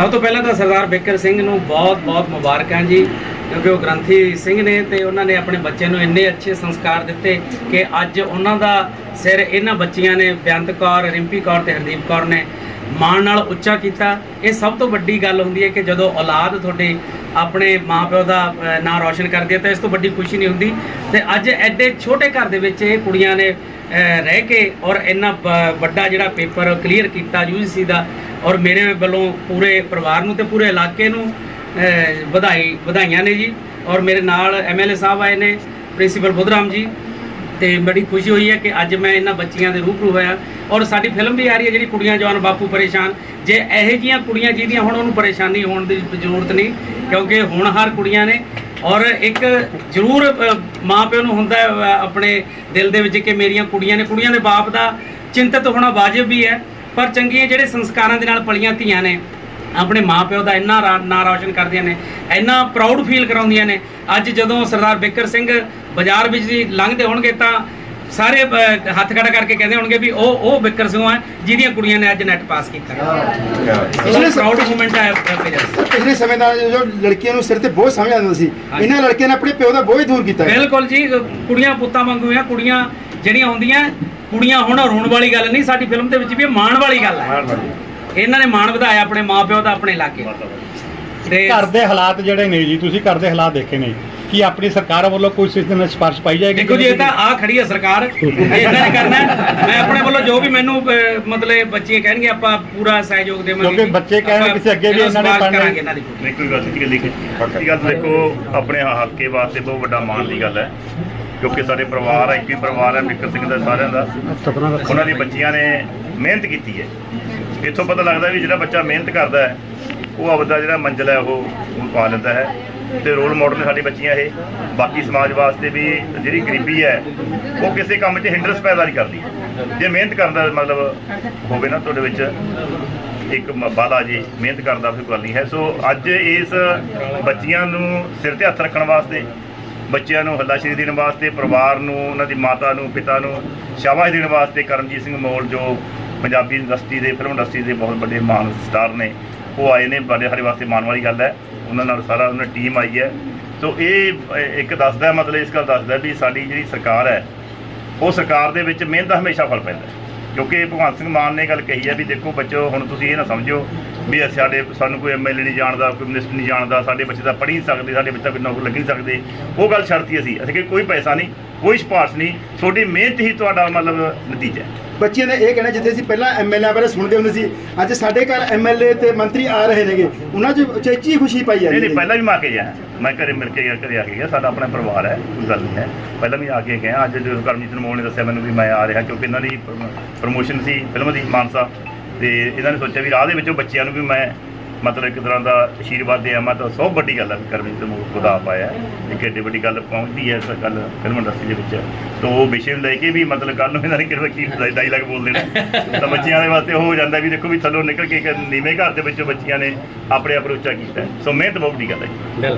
ਸਭ ਤੋਂ ਪਹਿਲਾਂ ਤਾਂ ਸਰਦਾਰ ਬਿਕਰ ਸਿੰਘ ਨੂੰ ਬਹੁਤ-ਬਹੁਤ ਮੁਬਾਰਕਾਂ ਜੀ, ਕਿਉਂਕਿ ਉਹ ਗ੍ਰੰਥੀ ਸਿੰਘ ਨੇ ਤੇ ਉਹਨਾਂ ਨੇ ਆਪਣੇ ਬੱਚੇ ਨੂੰ ਇੰਨੇ ਅੱਛੇ ਸੰਸਕਾਰ ਦਿੱਤੇ ਕਿ ਅੱਜ ਉਹਨਾਂ ਦਾ ਸਿਰ ਇਹਨਾਂ ਬੱਚੀਆਂ ਨੇ ਬੇਅੰਤ ਕੌਰ, ਰਿੰਪੀ ਕੌਰ ਤੇ ਹਰਦੀਪ ਕੌਰ ਨੇ ਮਾਣ ਨਾਲ ਉੱਚਾ ਕੀਤਾ। ਇਹ ਸਭ ਤੋਂ ਵੱਡੀ ਗੱਲ ਹੁੰਦੀ ਹੈ ਕਿ ਜਦੋਂ ਔਲਾਦ ਤੁਹਾਡੇ ਆਪਣੇ ਮਾਪਿਓ ਦਾ ਨਾਂ ਰੌਸ਼ਨ ਕਰਦੀ ਹੈ ਤਾਂ ਇਸ ਤੋਂ ਵੱਡੀ ਖੁਸ਼ੀ ਨਹੀਂ ਹੁੰਦੀ। ਤੇ ਅੱਜ ਐਡੇ ਛੋਟੇ ਘਰ ਦੇ ਵਿੱਚ ਇਹ ਕੁੜੀਆਂ ਨੇ ਰਹਿ ਕੇ ਔਰ ਇੰਨਾ ਬ- ਵੱਡਾ ਜਿਹੜਾ ਪੇਪਰ ਕਲੀਅਰ ਕੀਤਾ ਯੂਜੀਸੀ ਦਾ ਔਰ ਮੇਰੇ ਵੱਲੋਂ ਪੂਰੇ ਪਰਿਵਾਰ ਨੂੰ ਤੇ ਪੂਰੇ ਇਲਾਕੇ ਨੂੰ ਵਧਾਈ, ਵਧਾਈਆਂ ਨੇ ਜੀ। ਔਰ ਮੇਰੇ ਨਾਲ ਐਮਐਲਏ ਸਾਹਿਬ ਆਏ ਨੇ, ਪ੍ਰਿੰਸੀਪਲ ਬੁੱਧਰਾਮ ਜੀ। ਤੇ ਬੜੀ ਖੁਸ਼ੀ ਹੋਈ ਹੈ ਕਿ ਅੱਜ ਮੈਂ ਇਹਨਾਂ ਬੱਚੀਆਂ ਦੇ ਰੂਬਰੂ ਹੋਇਆ। ਔਰ ਸਾਡੀ ਫਿਲਮ ਵੀ ਆ ਰਹੀ ਹੈ ਜਿਹੜੀ ਕੁੜੀਆਂ ਜਵਾਨ ਬਾਪੂ ਪਰੇਸ਼ਾਨ। ਜੇ ਇਹੋ ਜੀਆਂ ਕੁੜੀਆਂ ਜਿਹਦੀਆਂ ਹੁਣ ਉਹਨੂੰ ਪਰੇਸ਼ਾਨੀ ਹੋਣ ਦੀ ਜ਼ਰੂਰਤ ਨਹੀਂ ਕਿਉਂਕਿ ਹੁਣ ਹਰ ਕੁੜੀਆਂ ਨੇ। ਔਰ ਇੱਕ ਜ਼ਰੂਰ ਅ, ਮਾਂ ਪਿਓ ਨੂੰ ਹੁੰਦਾ ਆਪਣੇ ਦਿਲ ਦੇ ਵਿੱਚ ਕਿ ਮੇਰੀਆਂ ਕੁੜੀਆਂ ਨੇ ਕੁੜੀਆਂ ਦੇ ਬਾਪ ਦਾ ਚਿੰਤਤ ਹੋਣਾ ਵਾਜਬ ਵੀ ਹੈ। ਪਰ ਚੰਗੀਆਂ ਜਿਹੜੇ ਸੰਸਕਾਰਾਂ ਦੇ ਨਾਲ ਪਲੀਆਂ ਧੀਆਂ ਨੇ ਆਪਣੇ ਮਾਪਿਓ ਦਾ ਇੰਨਾ ਰਾ- ਨਾਂ ਰੌਸ਼ਨ ਕਰਦੀਆਂ ਨੇ ਇੰਨਾ ਪ੍ਰਾਊਡ ਫੀਲ ਕਰਾਉਂਦੀਆਂ ਨੇ। ਅੱਜ ਜਦੋਂ ਸਰਦਾਰ ਬਿੱਕਰ ਸਿੰਘ ਬਾਜ਼ਾਰ ਵਿੱਚ ਦੀ ਲੰਘਦੇ ਹੋਣਗੇ ਤਾਂ ਸਾਰੇ ਹੱਥ ਖੜਾ ਕਰਕੇ ਕਹਿੰਦੇ ਹੋਣਗੇ ਵੀ ਉਹ ਉਹ ਬਿੱਕਰ ਸਿੰਘ ਹੈ ਜਿਹਦੀਆਂ ਕੁੜੀਆਂ ਨੇ ਅੱਜ ਨੈਟ ਪਾਸ ਕੀਤਾ। ਪਿਛਲੇ ਪ੍ਰਾਊਡ ਮੂਮੈਂਟ ਹੈ। ਮੇਰੇ ਪਿਛਲੇ ਸਮੇਂ ਦਾ ਜੋ ਲੜਕੀਆਂ ਨੂੰ ਸਿਰ ਤੇ ਬੋਝ ਸਮਝ ਆਉਂਦਾ ਸੀ। ਇਹਨਾਂ ਲੜਕੀਆਂ ਨੇ ਆਪਣੇ ਪਿਓ ਦਾ ਬੋਝ ਦੂਰ ਕੀਤਾ ਹੈ। ਬਿਲਕੁਲ ਜੀ ਕੁੜੀਆਂ ਪੁੱਤਾਂ ਵਾਂਗੂ ਆ ਕੁੜੀਆਂ ਜਿਹੜੀਆਂ ਹੁੰਦੀਆਂ ਕੁੜੀਆਂ ਹੁਣ ਰੋਣ ਵਾਲੀ ਗੱਲ ਨਹੀਂ ਸਾਡੀ ਫਿਲਮ ਦੇ ਵਿੱਚ ਵੀ ਮਾਣ ਵਾਲੀ ਗੱਲ ਹੈ। ਇਹਨਾਂ ਨੇ ਮਾਣ ਵਧਾਇਆ ਆਪਣੇ ਮਾਪਿਓ ਦਾ ਆਪਣੇ ਇਲਾਕੇ। ਦਾ। ਤੇ ਘਰ ਦੇ ਹਾਲਾਤ ਜਿਹੜੇ ਨੇ ਜੀ ਤੁਸੀਂ ਘਰ ਦੇ ਹਾਲਾਤ ਦੇਖੇ ਨੇ ਕੀ ਆਪਣੀ ਸਰਕਾਰ ਵੱਲੋਂ ਕੋਈ ਸਿਸਟਮ ਨਾਲ ਸਿਫਾਰਿਸ਼ ਪਾਈ ਜਾਏਗੀ? ਦੇਖੋ ਜੀ ਇਹ ਤਾਂ ਆ ਖੜੀ ਹੈ ਸਰਕਾਰ। ਇਹ ਇਹਨਾਂ ਨੇ ਕਰਨਾ। ਹੈ। ਮੈਂ ਆਪਣੇ ਵੱਲੋਂ ਜੋ ਵੀ ਮੈਨੂੰ ਅਹ, ਮਤਲਬ ਬੱਚੇ ਕਹਿਣਗੇ ਆਪਾਂ ਪੂਰਾ ਸਹਿਯੋਗ ਦੇਵਾਂਗੇ ਕਿਉਂਕਿ ਬੱਚੇ ਕਹਿਣ ਆਪਾਂ ਕਿਸੇ ਅੱਗੇ ਵੀ ਇਹਨਾਂ ਨੇ ਪੜ੍ਹਨਾ। ਕਰਾਂਗੇ ਇਹਨਾਂ ਦੀ। ਨਹੀਂ ਕੋਈ ਗੱਲ ਨਹੀਂ ਲਿਖੀ ਇਹ ਗੱਲ ਦੇਖੋ ਆਪਣੇ ਹਲਕੇ ਵਾਸਤੇ ਬਹੁਤ ਵੱਡਾ ਮਾਣ ਦੀ ਗੱਲ ਹੈ। ਕਿਉਂਕਿ ਸਾਡੇ ਪਰਿਵਾਰ ਹੈ ਇੱਕ ਹੀ ਪਰਿਵਾਰ ਹੈ ਬਿੱਕਰ ਸਿੰਘ ਦਾ ਸਾਰਿਆਂ ਦਾ। ਉਹਨਾਂ ਦੀ ਬੱਚੀਆਂ ਨੇ ਮਿਹਨਤ ਕੀਤੀ ਹੈ। ਇੱਥੋਂ ਪਤਾ ਲੱਗਦਾ ਵੀ ਜਿਹੜਾ ਬੱਚਾ ਮਿਹਨਤ ਕਰਦਾ ਹੈ ਉਹ ਆਪਦਾ ਜਿਹੜਾ ਮੰਜ਼ਿਲ ਹੈ ਉਹ ਉਹ ਪਾ ਲੈਂਦਾ ਹੈ। ਤੇ ਰੋਲ ਮਾਡਲ ਨੇ ਸਾਡੇ ਬੱਚੀਆਂ ਇਹ। ਬਾਕੀ ਸਮਾਜ ਵਾਸਤੇ ਵੀ ਜਿਹੜੀ ਗਰੀਬੀ ਹੈ, ਉਹ ਕਿਸੇ ਕੰਮ 'ਚ ਹਿੰਡਰਸ ਪੈਦਾ ਨਹੀਂ ਕਰਦੀ। ਜੇ ਮਿਹਨਤ ਕਰਨ ਦਾ ਮਤਲਬ ਹੋਵੇ ਨਾ ਤੁਹਾਡੇ ਵਿੱਚ ਇੱਕ ਮ- ਬਾਲਾ ਜੀ ਮਿਹਨਤ ਕਰਦਾ ਫਿਰ ਗੱਲ ਨਹੀਂ ਹੈ। ਸੋ ਅੱਜ ਇਸ ਬੱਚੀਆਂ ਨੂੰ ਸਿਰ ਤੇ ਹੱਥ ਰੱਖਣ ਵਾਸਤੇ, ਬੱਚਿਆਂ ਨੂੰ ਹੱਲਾਸ਼ੇਰੀ ਦੇਣ ਵਾਸਤੇ, ਪਰਿਵਾਰ ਨੂੰ, ਉਹਨਾਂ ਦੀ ਮਾਤਾ ਨੂੰ, ਪਿਤਾ ਨੂੰ ਸ਼ਾਬਾਸ਼ ਦੇਣ ਵਾਸਤੇ ਕਰਮਜੀਤ ਸਿੰਘ ਮੋਲ ਜੋ ਪੰਜਾਬੀ ਇੰਡਸਟਰੀ ਦੇ ਫਿਲਮ ਇੰਡਸਟਰੀ ਦੇ ਬਹੁਤ ਵੱਡੇ ਮਾਨ ਸਟਾਰ ਨੇ। ਉਹ ਆਏ ਨੇ, ਬੜੇ ਸਾਡੇ ਵਾਸਤੇ ਮਾਣ ਵਾਲੀ ਗੱਲ ਹੈ। ਉਹਨਾਂ ਨਾਲ ਸਾਰਾ ਉਹਨਾਂ ਟੀਮ ਆਈ ਹੈ। ਸੋ ਇਹ ਇੱਕ ਦੱਸਦਾ ਮਤਲਬ ਇਸ ਗੱਲ ਦੱਸਦਾ ਵੀ ਸਾਡੀ ਜਿਹੜੀ ਸਰਕਾਰ ਹੈ, ਉਹ ਸਰਕਾਰ ਦੇ ਵਿੱਚ ਮਿਹਨਤ ਦਾ ਹਮੇਸ਼ਾ ਫਲ ਪੈਂਦਾ ਕਿਉਂਕਿ ਭਗਵੰਤ ਸਿੰਘ ਮਾਨ ਨੇ ਗੱਲ ਕਹੀ ਹੈ ਵੀ ਦੇਖੋ ਬੱਚੋ, ਹੁਣ ਤੁਸੀਂ ਇਹ ਨਾ ਸਮਝੋ ਵੀ ਸਾਡੇ ਸਾਨੂੰ ਕੋਈ ਐਮਐਲਏ ਨਹੀਂ ਜਾਣਦਾ ਕੋਈ ਮਿਨਿਸਟਰ ਨਹੀਂ ਜਾਣਦਾ ਸਾਡੇ ਬੱਚੇ ਤਾਂ ਪੜ੍ਹ ਹੀ ਨਹੀਂ ਸਕਦੇ ਸਾਡੇ ਬੱਚਾ ਕੋਈ ਨੌਕਰੀ ਲੱਗ ਨਹੀਂ ਸਕਦੇ। ਉਹ ਗੱਲ ਛੱਡਤੀ ਅਸੀਂ। ਅਸੀਂ ਕਿ ਕੋਈ ਪੈਸਾ ਨਹੀਂ ਕੋਈ ਸਿਫਾਰਿਸ਼ ਨਹੀਂ ਤੁਹਾਡੀ ਮਿਹਨਤ ਹੀ ਤੁਹਾਡਾ ਮਤਲਬ ਨਤੀਜਾ ਹੈ। ਬੱਚਿਆਂ ਨੇ ਇਹ ਕਹਿਣਾ ਜਿੱਥੇ ਅਸੀਂ ਪਹਿਲਾਂ ਐਮਐਲਏ ਬਾਰੇ ਸੁਣਦੇ ਹੁੰਦੇ ਸੀ ਅੱਜ ਸਾਡੇ ਘਰ ਐਮਐਲਏ ਤੇ ਮੰਤਰੀ ਆ ਰਹੇ ਨੇਗੇ ਉਹਨਾਂ 'ਚ ਚੇਚੀ ਖੁਸ਼ੀ ਪਾਈ ਜਾਂਦੀ ਨਹੀਂ ਪਹਿਲਾਂ ਵੀ ਮੈਂ ਕੇ ਗਿਆ। ਮੈਂ ਘਰੇ ਮਿਲ ਕੇ ਗਿਆ ਘਰੇ ਆ ਕੇ ਗਿਆ ਸਾਡਾ ਆਪਣਾ ਪਰਿਵਾਰ ਹੈ ਕੋਈ ਗੱਲ ਨਹੀਂ ਹੈ। ਪਹਿਲਾਂ ਵੀ ਆ ਕੇ ਗਿਆ। ਅੱਜ ਜਦੋਂ ਕਰਮਜੀਤ ਅਨਮੋਲ ਨੇ ਦੱਸਿਆ ਮੈਨੂੰ ਵੀ ਮੈਂ ਆ ਰਿਹਾ ਕਿਉਂਕਿ ਇਹਨਾਂ ਦੀ ਪ੍ਰਮੋਸ਼ਨ ਸੀ ਫਿਲਮ ਦੀ ਮਾਨਸਾ। ਤੇ ਇਹਨਾਂ ਨੇ ਸੋਚਿਆ ਵੀ ਰਾਹ ਦੇ ਵਿੱਚੋਂ ਬੱਚਿਆਂ ਨੂੰ ਵੀ ਮੈਂ ਮਤਲਬ ਇੱਕ ਤਰ੍ਹਾਂ ਦਾ ਆਸ਼ੀਰਵਾਦ ਦੇ ਆਵਾਂ ਤਾਂ ਸਭ ਵੱਡੀ ਗੱਲ ਹੈ ਵੀ ਕਰਮਜੀਤ ਅਨਮੋਲ ਖੁਦਾ ਪਾਇਆ ਇੱਕ ਏਡੀ ਵੱਡੀ ਗੱਲ ਪਹੁੰਚਦੀ ਹੈ ਇਸ ਗੱਲ ਫਿਲਮ ਇੰਡਸਟਰੀ ਦੇ ਵਿੱਚ। ਤਾਂ ਉਹ ਵਿਸ਼ੇ ਨੂੰ ਲੈ ਕੇ ਵੀ ਮਤਲਬ ਕੱਲ ਨੂੰ ਇਹਨਾਂ ਨੇ ਕਿਹੜਾ ਕੀ ਡਾਇਲੌਗ ਬੋਲ ਦੇਣਾ। ਤਾਂ ਬੱਚਿਆਂ ਦੇ ਵਾਸਤੇ ਉਹ ਹੋ ਜਾਂਦਾ ਵੀ ਦੇਖੋ ਵੀ ਥੱਲੋਂ ਨਿਕਲ ਕੇ ਇੱਕ ਨੀਵੇਂ ਘਰ ਦੇ ਵਿੱਚੋਂ ਬੱਚੀਆਂ ਨੇ ਆਪਣੇ ਆਪ ਨੂੰ ਉੱਚਾ ਕੀਤਾ। ਸੋ ਮਿਹਨਤ ਬਹੁਤ ਵੱਡੀ ਗੱਲ ਹੈ।